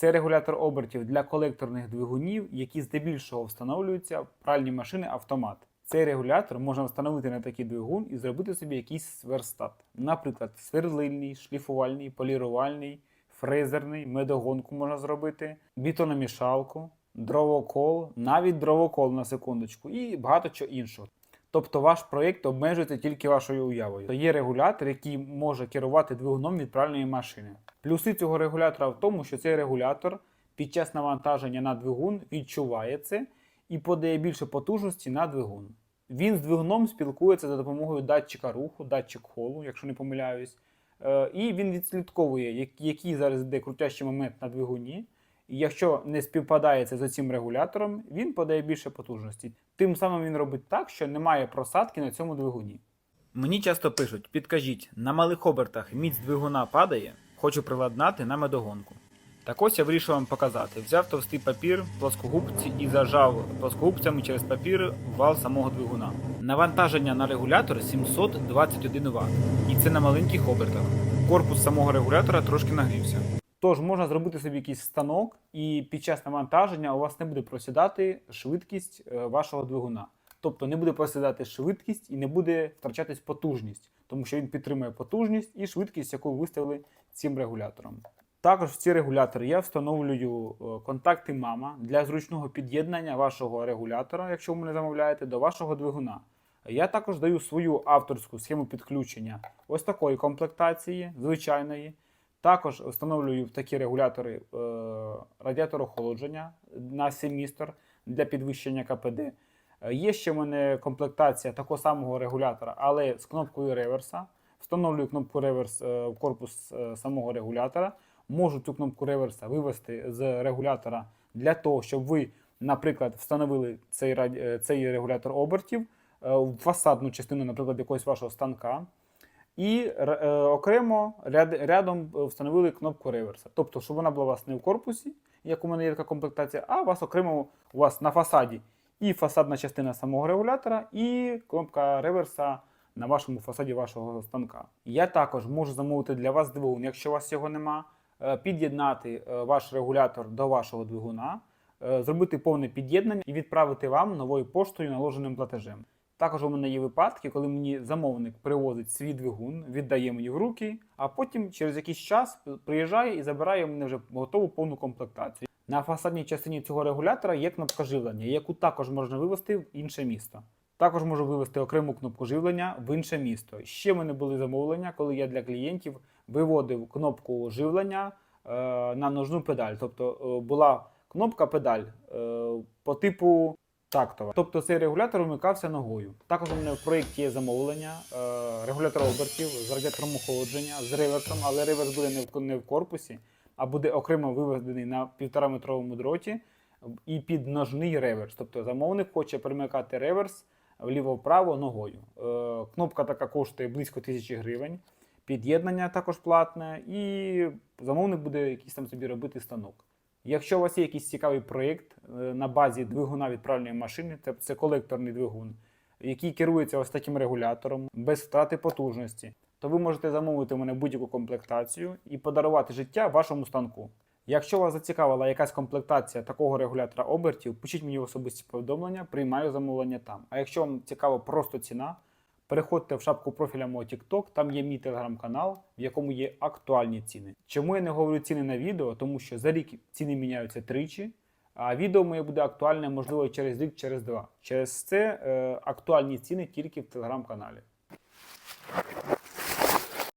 Це регулятор обертів для колекторних двигунів, які здебільшого встановлюються в пральні машини автомат. Цей регулятор можна встановити на такий двигун і зробити собі якийсь верстат. Наприклад, сверлильний, шліфувальний, полірувальний, фрезерний, медогонку можна зробити, бітономішалку, дровокол, навіть дровокол на секундочку і багато чого іншого. Тобто ваш проєкт обмежується тільки вашою уявою. То є регулятор, який може керувати двигуном від пральної машини. Плюси цього регулятора в тому, що цей регулятор під час навантаження на двигун відчуває це і подає більше потужності на двигун. Він з двигуном спілкується за допомогою датчика руху, датчик холу, якщо не помиляюсь. Е, І він відслідковує, який зараз йде крутящий момент на двигуні. І якщо не співпадає це з цим регулятором, він подає більше потужності. Тим самим він робить так, що немає просадки на цьому двигуні. Мені часто пишуть: підкажіть, на малих обертах міць двигуна падає, хочу приладнати на медогонку. Так ось я вирішив вам показати. Взяв товстий папір, плоскогубці і зажав плоскогубцями через папір вал самого двигуна. Навантаження на регулятор 721 Вт. І це на маленьких обертах. Корпус самого регулятора трошки нагрівся. Тож можна зробити собі якийсь станок, і під час навантаження у вас не буде просідати швидкість е, вашого двигуна. Тобто не буде просідати швидкість і не буде втрачатись потужність, тому що він підтримує потужність і швидкість, яку виставили цим регулятором. Також в ці регулятори я встановлюю е, контакти мама для зручного під'єднання вашого регулятора, якщо ви мене замовляєте, до вашого двигуна. Я також даю свою авторську схему підключення ось такої комплектації, звичайної. Також встановлюю такі регулятори е, радіатор охолодження на семістр для підвищення КПД. Е, Є ще в мене комплектація такого самого регулятора, але з кнопкою реверса. Встановлюю кнопку реверс е, в корпус е, самого регулятора. Можу цю кнопку реверса вивести з регулятора для того, щоб ви, наприклад, встановили цей, цей регулятор обертів в фасадну частину, наприклад, якогось вашого станка. І е, окремо ряд, рядом е, встановили кнопку реверса. Тобто, щоб вона була у вас не в корпусі, як у мене є така комплектація, а у вас окремо у вас на фасаді і фасадна частина самого регулятора, і кнопка реверса на вашому фасаді вашого станка. Я також можу замовити для вас двигун, якщо у вас його нема, е, під'єднати е, ваш регулятор до вашого двигуна, зробити повне під'єднання і відправити вам новою поштою наложеним платежем. Також у мене є випадки, коли мені замовник привозить свій двигун, віддає мені в руки, а потім через якийсь час приїжджає і забирає мене вже готову повну комплектацію. На фасадній частині цього регулятора є кнопка живлення, яку також можна вивести в інше місто. Також можу вивести окрему кнопку живлення в інше місто. Ще в мене були замовлення, коли я для клієнтів виводив кнопку живлення е, на ножну педаль. Тобто е, була кнопка педаль е, по типу тактова. Тобто цей регулятор вмикався ногою. Також у мене в проєкті є замовлення, е, регулятор обертів з радіатором охолодження, з реверсом, але реверс буде не в, не в корпусі, а буде окремо виведений на півтораметровому дроті і під ножний реверс. Тобто замовник хоче перемикати реверс вліво-вправо ногою. Е, кнопка така коштує близько тисячі гривень. Під'єднання також платне, і замовник буде якийсь там собі робити станок. Якщо у вас є якийсь цікавий проєкт е, на базі двигуна відправленої машини, це, це колекторний двигун, який керується ось таким регулятором без втрати потужності, то ви можете замовити у мене будь-яку комплектацію і подарувати життя вашому станку. Якщо вас зацікавила якась комплектація такого регулятора обертів, пишіть мені в особисті повідомлення, приймаю замовлення там. А якщо вам цікава просто ціна, переходьте в шапку профіля мого TikTok, там є мій телеграм-канал, в якому є актуальні ціни. Чому я не говорю ціни на відео? Тому що за рік ціни міняються тричі, а відео моє буде актуальне, можливо, через рік, через два. Через це е, актуальні ціни тільки в телеграм-каналі.